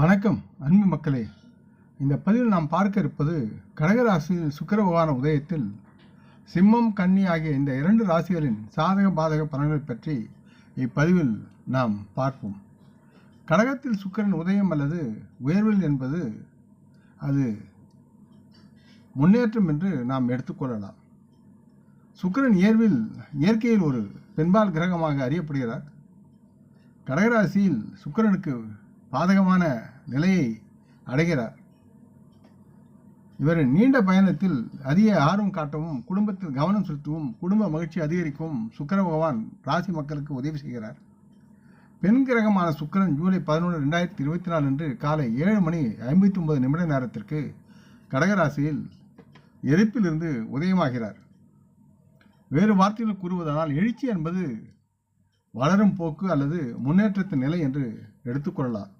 வணக்கம் அன்பு மக்களே. இந்த பதிவில் நாம் பார்க்க இருப்பது கடகராசியில் சுக்கர பகவான உதயத்தில் சிம்மம் கன்னி ஆகிய இந்த இரண்டு ராசிகளின் சாதக பாதக பலன்கள் பற்றி இப்பதிவில் நாம் பார்ப்போம். கடகத்தில் சுக்கிரன் உதயம் அல்லது உயர்வில் என்பது அது முன்னேற்றம் என்று நாம் எடுத்துக்கொள்ளலாம் சுக்கிரன் இயர்வில் இயற்கையில் ஒரு பெண்பால் கிரகமாக அறியப்படுகிறார். கடகராசியில் சுக்கிரனுக்கு பாதகமான நிலையை அடைகிறார். இவரின் நீண்ட பயணத்தில் அதிக ஆர்வம் காட்டவும் குடும்பத்தில் கவனம் செலுத்தவும் குடும்ப மகிழ்ச்சி அதிகரிக்கவும் சுக்கர பகவான் ராசி மக்களுக்கு உதவி செய்கிறார். பெண் கிரகமான சுக்கிரன் ஜூலை பதினொன்று ரெண்டாயிரத்தி இருபத்தி நாலு அன்று காலை ஏழு மணி ஐம்பத்தி ஒன்பது நிமிட நேரத்திற்கு கடகராசியில் எரிப்பிலிருந்து உதயமாகிறார். வேறு வார்த்தைகள் கூறுவதனால் எழுச்சி என்பது வளரும் போக்கு அல்லது முன்னேற்றத்தின் நிலை என்று எடுத்துக்கொள்ளலாம்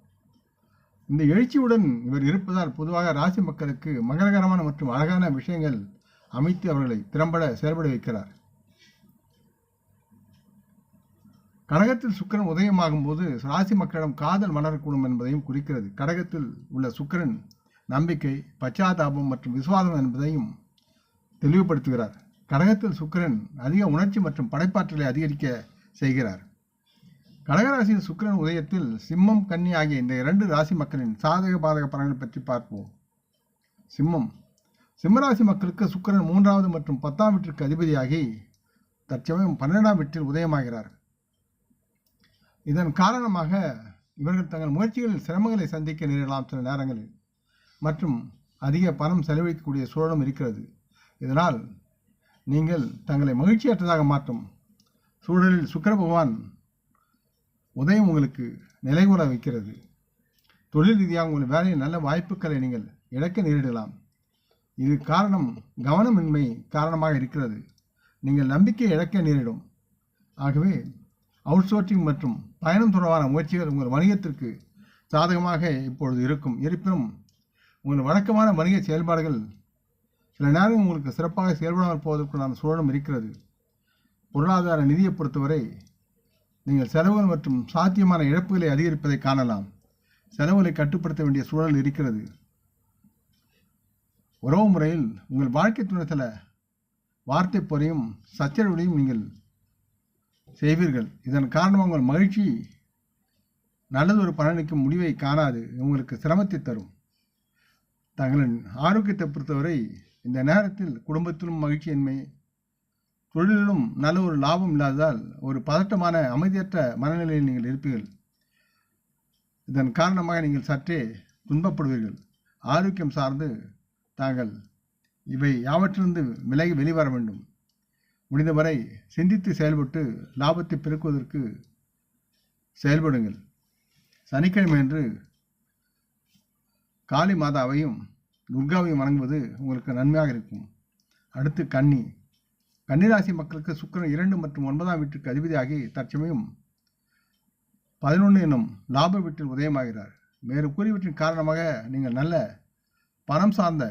இந்த எழுச்சியுடன் இவர் இருப்பதால் பொதுவாக ராசி மக்களுக்கு மங்களகரமான மற்றும் அழகான விஷயங்கள் அமைத்து அவர்களை திறம்பட செயல்பட வைக்கிறார். கடகத்தில் சுக்கிரன் உதயமாகும் போது ராசி மக்களிடம் காதல் மலரக்கூடும் என்பதையும் குறிக்கிறது. கடகத்தில் உள்ள சுக்கிரன் நம்பிக்கை பச்சாதாபம் மற்றும் விசுவாசம் என்பதையும் தெளிவுபடுத்துகிறார். கடகத்தில் சுக்கிரன் அதிக உணர்ச்சி மற்றும் படைப்பாற்றலை அதிகரிக்க செய்கிறார். கடகராசியில் சுக்கிரன் உதயத்தில் சிம்மம் கன்னி ஆகிய இந்த இரண்டு ராசி மக்களின் சாதக பாதக பலன்கள் பற்றி பார்ப்போம். சிம்மம். சிம்மராசி மக்களுக்கு சுக்கிரன் மூன்றாவது மற்றும் பத்தாம் வீட்டிற்கு அதிபதியாகி தற்சமயம் பன்னிரெண்டாம் வீட்டில் உதயமாகிறார். இதன் காரணமாக இவர்கள் தங்கள் முயற்சிகளில் சிரமங்களை சந்திக்க நேரிடலாம் சில நேரங்களில். மற்றும் அதிக பணம் செலவழிக்கக்கூடிய சூழலும் இருக்கிறது. இதனால் நீங்கள் தங்களை மகிழ்ச்சியற்றதாக மாற்றும். சூழலில் சுக்கர பகவான் உதயம் உங்களுக்கு நிலைகூற வைக்கிறது. தொழில் ரீதியாக உங்கள் வேலையில் நல்ல வாய்ப்புகளை நீங்கள் இழக்க நேரிடலாம். இது காரணம் கவனமின்மை காரணமாக இருக்கிறது. நீங்கள் நம்பிக்கை இழக்க நேரிடும். ஆகவே அவுட்சோர்சிங் மற்றும் பயணம் தொடர்பான முயற்சிகள் உங்கள் வணிகத்திற்கு சாதகமாக இப்பொழுது இருக்கும். இருப்பினும் உங்கள் வழக்கமான வணிக செயல்பாடுகள் சில நேரம் உங்களுக்கு சிறப்பாக செயல்படாமல் போவதற்குண்டான சூழலும் இருக்கிறது. பொருளாதார நிதியை பொறுத்தவரை நீங்கள் செலவுகள் மற்றும் சாத்தியமான இழப்புகளை அதிகரிப்பதை காணலாம். செலவுகளை கட்டுப்படுத்த வேண்டிய சூழல் இருக்கிறது. உறவு முறையில் உங்கள் வாழ்க்கை துணைத்தில் வார்த்தை பொறையும் சச்சரவுகளையும் நீங்கள் செய்வீர்கள். இதன் காரணமாக உங்கள் மகிழ்ச்சி நல்லதொரு பலனுக்கும் முடிவை காணாது உங்களுக்கு சிரமத்தை தரும். தங்களின் ஆரோக்கியத்தை பொறுத்தவரை இந்த நேரத்தில் குடும்பத்திலும் மகிழ்ச்சியின்மை தொழிலிலும் நல்ல ஒரு லாபம் இல்லாததால் ஒரு பதட்டமான அமைதியற்ற மனநிலையில் நீங்கள் இருப்பீர்கள். இதன் காரணமாக நீங்கள் சற்றே துன்பப்படுவீர்கள். ஆரோக்கியம் சார்ந்து தாங்கள் இவை யாவற்றிலிருந்து விலகி வெளிவர வேண்டும். முடிந்தவரை சிந்தித்து செயல்பட்டு லாபத்தை பெருக்குவதற்கு செயல்படுங்கள். சனிக்கிழமை அன்று காளி மாதாவையும் துர்காவையும் வணங்குவது உங்களுக்கு நன்மையாக இருக்கும். அடுத்து கன்னி. கன்னிராசி மக்களுக்கு சுக்கரன் இரண்டு மற்றும் ஒன்பதாம் வீட்டிற்கு அதிபதியாகி தற்சமயம் பதினொன்று என்னும் லாப வீட்டில் உதயமாகிறார். வேறு கூறியவற்றின் காரணமாக நீங்கள் நல்ல பணம் சார்ந்த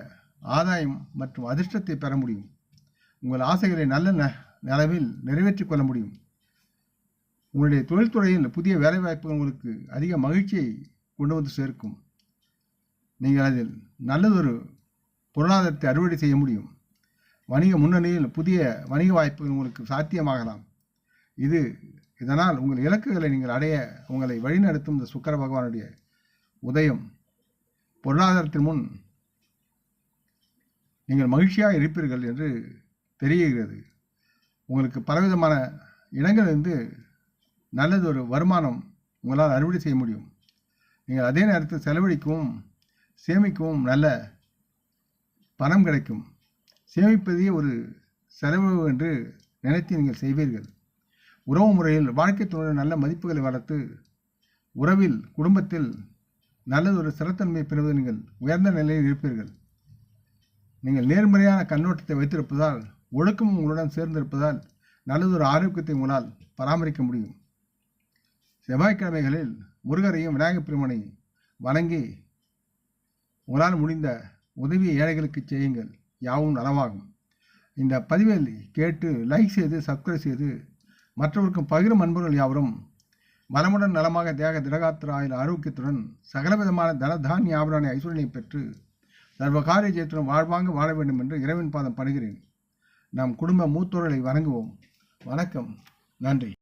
ஆதாயம் மற்றும் அதிர்ஷ்டத்தை பெற முடியும். உங்கள் ஆசைகளை நல்ல ந நிலவில் நிறைவேற்றிக் கொள்ள முடியும். உங்களுடைய தொழில்துறையில் புதிய வேலைவாய்ப்புகள் உங்களுக்கு அதிக மகிழ்ச்சியை கொண்டு வந்து சேர்க்கும். நீங்கள் அதில் நல்லதொரு பொருளாதாரத்தை அறுவடை செய்ய முடியும். வணிக முன்னணியில் புதிய வணிக வாய்ப்புகள் உங்களுக்கு சாத்தியமாகலாம். இது இதனால் உங்கள் இலக்குகளை நீங்கள் அடைய உங்களை வழிநடத்தும் இந்த சுக்கர பகவானுடைய உதயம். பொருளாதாரத்தின் முன் நீங்கள் மகிழ்ச்சியாக இருப்பீர்கள் என்று தெரிகிறது. உங்களுக்கு பலவிதமான இடங்களிலிருந்து ஒரு வருமானம் உங்களால் அறுவடை செய்ய முடியும். நீங்கள் அதே நேரத்தில் செலவழிக்கவும் சேமிக்கவும் நல்ல பணம் கிடைக்கும். சேமிப்பதே ஒரு செலவு என்று நினைத்து நீங்கள் செய்வீர்கள். உறவு முறையில் வாழ்க்கை துணையுடன் நல்ல மதிப்புகளை வளர்த்து உறவில் குடும்பத்தில் நல்லதொரு சிறத்தன்மையை பெறுவது நீங்கள் உயர்ந்த நிலையில் இருப்பீர்கள். நீங்கள் நேர்மறையான கண்ணோட்டத்தை வைத்திருப்பதால் ஒழுக்கம் உங்களுடன் சேர்ந்திருப்பதால் நல்லதொரு ஆரோக்கியத்தை உங்களால் பராமரிக்க முடியும். செவ்வாய்க்கிழமைகளில் முருகரையும் விநாயகப் பெருமனை வணங்கி உங்களால் முடிந்த உதவியை ஏழைகளுக்கு செய்யுங்கள். யாவும் நலமாகும். இந்த பதிவை கேட்டு லைக் செய்து சப்ஸ்கிரைப் செய்து மற்றவருக்கும் பகிரும் அன்பர்கள் யாவரும் வளமுடன் நலமாக தேக திடகாத்திர ஆயுள் ஆரோக்கியத்துடன் சகலவிதமான தனதானிய தானிய ஐஸ்வர்யை பெற்று சர்வகாரிய ஜெயத்துடன் வாழ்வாங்க வாழ வேண்டும் என்று இறைவன் பாதம் படுகிறேன். நம் குடும்ப மூத்தோர்களை வணங்குவோம். வணக்கம். நன்றி.